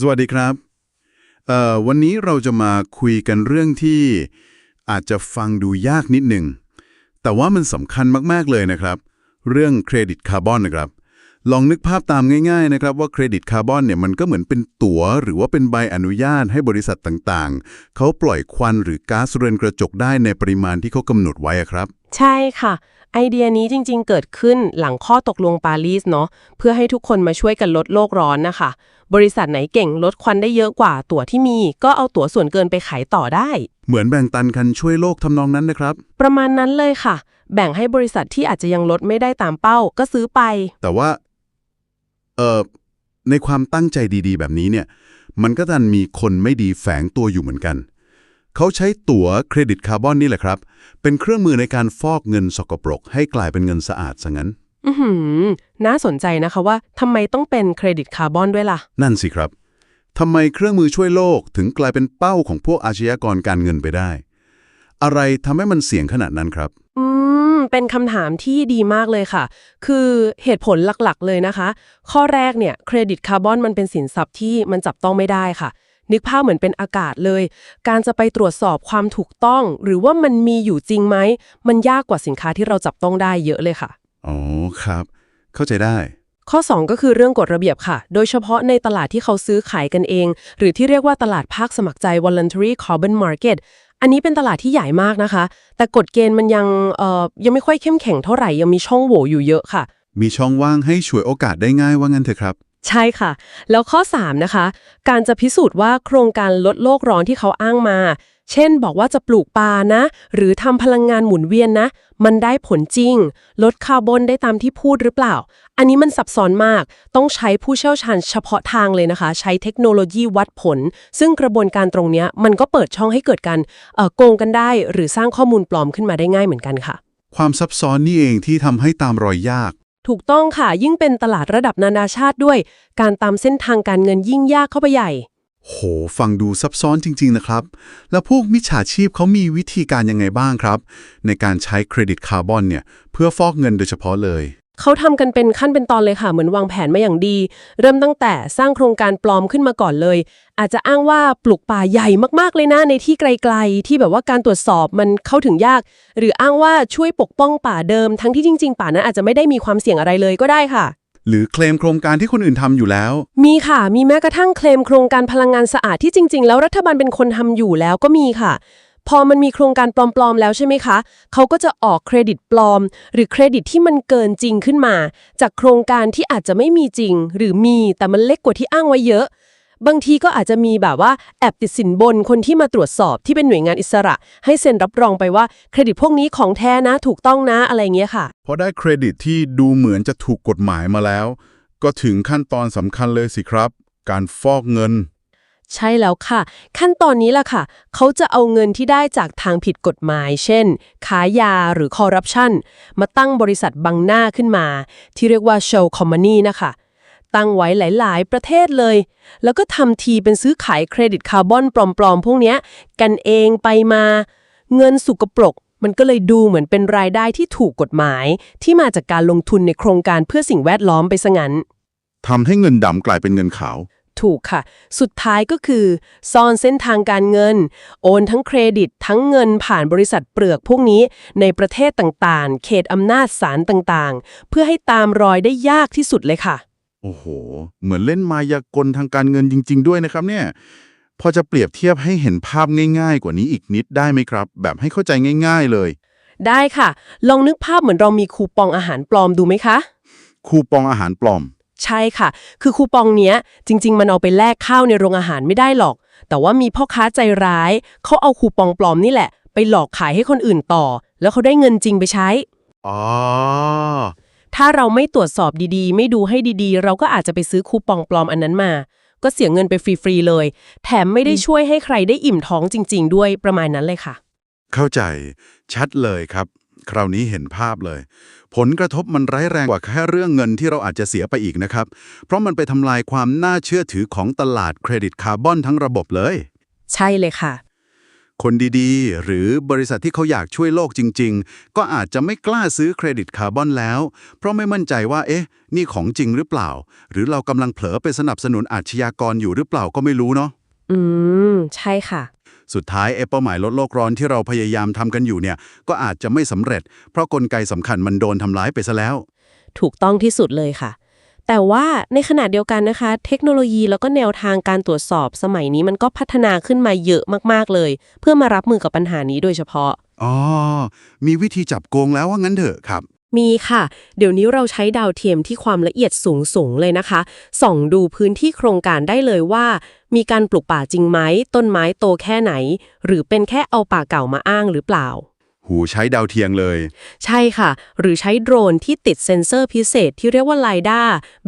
สวัสดีครับเอ่อวันนี้เราจะมาคุยกันเรื่องที่อาจจะฟังดูยากนิดหนึ่ง แต่ว่ามันสำคัญมากๆเลยนะครับ เรื่องเครดิตคาร์บอนนะครับ ลองนึกภาพตามง่ายๆนะครับว่าเครดิตคาร์บอนเนี่ยมันก็เหมือนเป็นตั๋ว หรือว่าเป็นใบอนุญาตให้บริษัทต่างๆ เขาปล่อยควันหรือก๊าซเรือนกระจกได้ในปริมาณที่เขากำหนดไว้ครับ ใช่ค่ะ ไอเดียนี้จริงๆ เกิดขึ้นหลังข้อตกลงปารีสเนาะเพื่อให้ทุกคนมาช่วยกันลดโลกร้อนนะคะ บริษัทไหนเก่งลดควันได้เยอะกว่าตั๋วที่มี ก็เอาตั๋วส่วนเกินไปขายต่อได้ เหมือนแบ่งปันกันช่วยโลกทำนองนั้นนะครับ ประมาณนั้นเลยค่ะ แบ่งให้บริษัทที่อาจจะยังลดไม่ได้ตามเป้า ก็ซื้อไป แต่ว่า เอ่อ ในความตั้งใจดีๆ แบบนี้เนี่ย มันก็ดันมีคนไม่ดีแฝงตัวอยู่เหมือนกัน เขาใช้ตั๋วเครดิตคาร์บอนนี่แหละครับ เป็นเครื่องมือในการฟอกเงินสกปรก ให้กลายเป็นเงินสะอาดซะงั้น อือหือน่าสนใจนะคะว่าทำไมต้องเป็นเครดิตคาร์บอนด้วยล่ะ นั่นสิครับทำไมเครื่องมือช่วยโลกถึงกลายเป็นเป้าของพวกอาชญากรการเงินไปได้ อะไรทำให้มันเสี่ยงขนาดนั้นครับ อืม เป็นคำถามที่ดีมากเลยค่ะ คือเหตุผลหลักๆ เลยนะคะ ข้อแรกเนี่ยเครดิตคาร์บอนมันเป็นสินทรัพย์ที่มันจับต้องไม่ได้ค่ะ นึกภาพเหมือนเป็นอากาศเลย การจะไปตรวจสอบความถูกต้อง หรือว่ามันมีอยู่จริงไหม มันยากกว่าสินค้าที่เราจับต้องได้เยอะเลยค่ะ อ๋อครับ เข้าใจได้ ข้อ 2 ก็คือเรื่องกฎระเบียบค่ะ โดยเฉพาะในตลาดที่เขาซื้อขายกันเอง หรือที่เรียกว่าตลาดภาคสมัครใจ voluntary carbon market อันนี้เป็นตลาดที่ใหญ่มากนะคะ แต่กฎเกณฑ์มันยังเอ่อยังไม่ค่อยเข้มแข็งเท่าไหร่ยังมีช่องโหว่อยู่เยอะค่ะ มีช่องว่างให้ฉวยโอกาสได้ง่ายว่างั้นเถอะครับ ใช่ค่ะ แล้วข้อ 3 นะคะ การจะพิสูจน์ว่าโครงการลดโลกร้อนที่เขาอ้างมา เช่น บอกว่าจะปลูกป่านะ หรือทำพลังงานหมุนเวียนนะ มันได้ผลจริง ลดคาร์บอนได้ตามที่พูดหรือเปล่า อันนี้มันซับซ้อนมาก ต้องใช้ผู้เชี่ยวชาญเฉพาะทางเลยนะคะ ใช้เทคโนโลยีวัดผล ซึ่งกระบวนการตรงนี้มันก็เปิดช่องให้เกิดการเออโกงกันได้ หรือสร้างข้อมูลปลอมขึ้นมาได้ง่ายเหมือนกันค่ะ ความซับซ้อนนี่เองที่ทำให้ตามรอยยาก ถูกต้องค่ะ ยิ่งเป็นตลาดระดับนานาชาติด้วย การตามเส้นทางการเงินยิ่งยากเข้าไปใหญ่ โห ฟังดูซับซ้อนจริง ๆ นะครับ แล้วพวกมิจฉาชีพเขามีวิธีการยังไงบ้างครับ ในการใช้เครดิตคาร์บอนเนี่ย เพื่อฟอกเงินโดยเฉพาะเลย เขาทำกันเป็นขั้นเป็นตอนเลยค่ะ เหมือนวางแผนมาอย่างดี เริ่มตั้งแต่สร้างโครงการปลอมขึ้นมาก่อนเลย อาจจะอ้างว่าปลูกป่าใหญ่มากๆเลยนะในที่ไกลๆ ที่แบบว่าการตรวจสอบมันเข้าถึงยาก หรืออ้างว่าช่วยปกป้องป่าเดิม ทั้งที่จริง ๆ ป่านั้นอาจจะไม่ได้มีความเสี่ยงอะไรเลยก็ได้ค่ะ หรือเคลมโครงการที่คนอื่นทำอยู่แล้ว มีค่ะ มีแม้กระทั่งเคลมโครงการพลังงานสะอาดที่จริง ๆ แล้วรัฐบาลเป็นคนทำอยู่แล้วก็มีค่ะ พอมันมีโครงการปลอมๆแล้วใช่ไหมคะ เขาก็จะออกเครดิตปลอม หรือเครดิตที่มันเกินจริงขึ้นมา จากโครงการที่อาจจะไม่มีจริง หรือมีแต่มันเล็กกว่าที่อ้างไว้เยอะ บางทีก็อาจจะมีแบบว่าแอบติดสินบนคนที่มาตรวจสอบที่เป็นหน่วยงานอิสระ ให้เซ็นรับรองไปว่าเครดิตพวกนี้ของแท้นะถูกต้องนะอะไรเงี้ยค่ะพอได้เครดิตที่ดูเหมือนจะถูกกฎหมายมาแล้ว ก็ถึงขั้นตอนสำคัญเลยสิครับ การฟอกเงิน ใช่แล้วค่ะ ขั้นตอนนี้ล่ะค่ะ เขาจะเอาเงินที่ได้จากทางผิดกฎหมาย เช่นค้ายยาหรือคอร์รัปชันมาตั้งบริษัทบังหน้าขึ้นมา ที่เรียกว่า show company นะคะตั้งไว้หลาย ๆ ประเทศเลย แล้วก็ทำทีเป็นซื้อขายเครดิตคาร์บอนปลอม ๆ พวกนี้กันเองไปมา เงินสุกปรก มันก็เลยดูเหมือนเป็นรายได้ที่ถูกกฎหมาย ที่มาจากการลงทุนในโครงการเพื่อสิ่งแวดล้อมไปซะงั้นทำให้เงินดำกลายเป็นเงินขาว ถูกค่ะ สุดท้ายก็คือซ่อนเส้นทางการเงิน โอนทั้งเครดิตทั้งเงินผ่านบริษัทเปลือกพวกนี้ในประเทศต่างๆ เขตอำนาจศาลต่างๆ เพื่อให้ตามรอยได้ยากที่สุดเลยค่ะ โอ้โห เหมือนเล่นมายากลทางการเงินจริง ๆ ด้วยนะครับเนี่ย พอจะเปรียบเทียบให้เห็นภาพง่าย ๆ กว่านี้อีกนิดได้ไหมครับ แบบให้เข้าใจง่าย ๆ เลย ได้ค่ะ ลองนึกภาพเหมือนเรามีคูปองอาหารปลอมดูไหมคะ คูปองอาหารปลอม ใช่ค่ะ คือคูปองเนี้ย จริง ๆ มันเอาไปแลกข้าวในโรงอาหารไม่ได้หรอก แต่ว่ามีพ่อค้าใจร้าย เขาเอาคูปองปลอมนี่แหละ ไปหลอกขายให้คนอื่นต่อ แล้วเขาได้เงินจริงไปใช้ อ๋อ ถ้าเราไม่ตรวจสอบดีๆ ไม่ดูให้ดีๆ เราก็อาจจะไปซื้อคูปองปลอมอันนั้นมา ก็เสียเงินไปฟรีๆเลย แถมไม่ได้ช่วยให้ใครได้อิ่มท้องจริง ๆ ด้วยประมาณนั้นเลยค่ะ เข้าใจชัดเลยครับ คราวนี้เห็นภาพเลย ผลกระทบมันร้ายแรงกว่าแค่เรื่องเงินที่เราอาจจะเสียไปอีกนะครับ เพราะมันไปทำลายความน่าเชื่อถือของตลาดเครดิตคาร์บอนทั้งระบบเลย ใช่เลยค่ะ คนดีๆ หรือบริษัทที่เขาอยากช่วยโลกจริง ๆ ก็อาจจะไม่กล้าซื้อเครดิตคาร์บอนแล้ว เพราะไม่มั่นใจว่า เอ๊ะ นี่ของจริงหรือเปล่า หรือเรากำลังเผลอไปสนับสนุนอาชญากรอยู่หรือเปล่าก็ไม่รู้เนาะอืม ใช่ค่ะ สุดท้ายไอ้เป้าหมายลดโลกร้อนที่เราพยายามทำกันอยู่เนี่ย ก็อาจจะไม่สำเร็จ เพราะกลไกสำคัญมันโดนทำร้ายไปซะแล้ว ถูกต้องที่สุดเลยค่ะ แต่ว่าในขณะเดียวกันนะคะ เทคโนโลยีแล้วก็แนวทางการตรวจสอบสมัยนี้มันก็พัฒนาขึ้นมาเยอะมากๆเลย เพื่อมารับมือกับปัญหานี้โดยเฉพาะอ๋อมีวิธีจับโกงแล้วว่างั้นเถอะครับ มีค่ะ เดี๋ยวนี้เราใช้ดาวเทียมที่ความละเอียดสูงสูงๆเลยนะคะ ส่องดูพื้นที่โครงการได้เลยว่า มีการปลูกป่าจริงไหม ต้นไม้โตแค่ไหน หรือเป็นแค่เอาป่าเก่ามาอ้างหรือเปล่า หูใช้ดาวเทียงเลย ใช่ค่ะ หรือใช้โดรนที่ติดเซ็นเซอร์พิเศษที่เรียกว่าไลด้า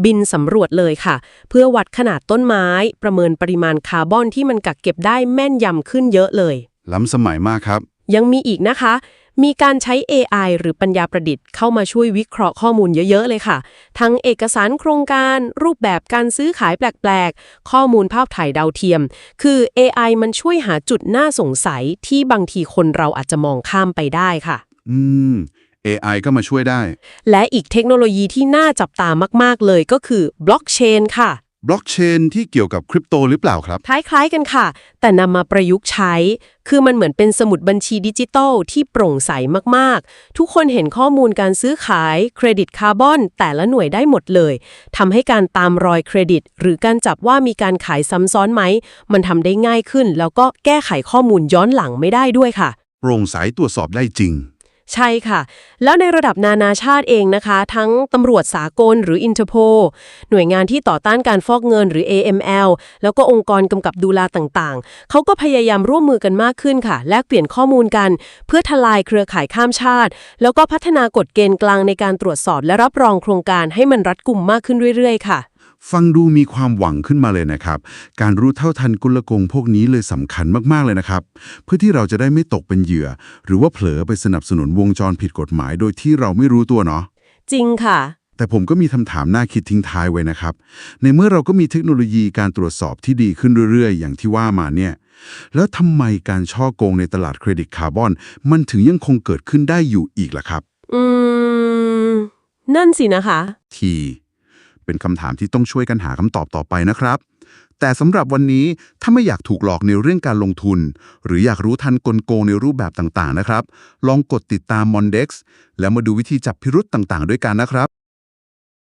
บินสำรวจเลยค่ะ เพื่อวัดขนาดต้นไม้ ประเมินปริมาณคาร์บอนที่มันกักเก็บได้แม่นยำขึ้นเยอะเลย ล้ำสมัยมากครับ ยังมีอีกนะคะ มีการใช้ AI หรือปัญญาประดิษฐ์เข้ามาช่วยวิเคราะห์ข้อมูลเยอะ ๆ เลยค่ะ ทั้งเอกสารโครงการ รูปแบบการซื้อขายแปลก ๆ ข้อมูลภาพถ่ายดาวเทียม คือ AI มันช่วยหาจุดน่าสงสัยที่บางทีคนเราอาจจะมองข้ามไปได้ค่ะ อืม AI ก็มาช่วยได้ และอีกเทคโนโลยีที่น่าจับตามาก ๆ เลยก็คือบล็อกเชนค่ะ บล็อกเชนที่เกี่ยวกับคริปโตหรือเปล่าครับ คล้ายๆกันค่ะ แต่นำมาประยุกต์ใช้ คือมันเหมือนเป็นสมุดบัญชีดิจิตอลที่โปร่งใสมากๆ ทุกคนเห็นข้อมูลการซื้อขาย เครดิตคาร์บอน แต่ละหน่วยได้หมดเลยทำให้การตามรอยเครดิต หรือการจับว่ามีการขายซ้ำซ้อนไหม มันทำได้ง่ายขึ้น แล้วก็แก้ไขข้อมูลย้อนหลังไม่ได้ด้วยค่ะ โปร่งใสตรวจสอบได้จริง ใช่ค่ะ แล้วในระดับนานาชาติเองนะคะ ทั้งตำรวจสากลหรืออินเ r อร์โพหน่วยงานที่ต่อต้านการฟอกเงินหรือ AML แล้วก็องค์กรกำกับดูแลต่างๆ เขาก็พยายามร่วมมือกันมากขึ้นค่ะ แลกเปลี่ยนข้อมูลกัน เพื่อทลายเครือข่ายข้ามชาติ แล้วก็พัฒนากฎเกณฑ์กลางในการตรวจสอบและรับรองโครงการให้มันรัดกุมมากขึ้นเรื่อยๆ ค่ะ ฟังดูมีความหวังขึ้นมาเลยนะครับ การรู้เท่าทันกุลโกงพวกนี้เลยสำคัญมากๆเลยนะครับ เพื่อที่เราจะได้ไม่ตกเป็นเหยื่อ หรือว่าเผลอไปสนับสนุนวงจรผิดกฎหมายโดยที่เราไม่รู้ตัวเนาะจริงค่ะ แต่ผมก็มีคำถามน่าคิดทิ้งท้ายไว้นะครับ ในเมื่อเราก็มีเทคโนโลยีการตรวจสอบที่ดีขึ้นเรื่อยๆ อย่างที่ว่ามาเนี่ย แล้วทำไมการช่อโกงในตลาดเครดิตคาร์บอน มันถึงยังคงเกิดขึ้นได้อยู่อีกล่ะครับ อืม นั่นสินะคะ ที เป็นคำถามที่ต้องช่วยกันหาคำตอบต่อไปนะครับ แต่สำหรับวันนี้ถ้าไม่อยากถูกหลอกในเรื่องการลงทุน หรืออยากรู้ทันกลโกงในรูปแบบต่างๆนะครับ ลองกดติดตาม Mondex แล้วมาดูวิธีจับพิรุษต่างๆ ด้วยกันนะครับ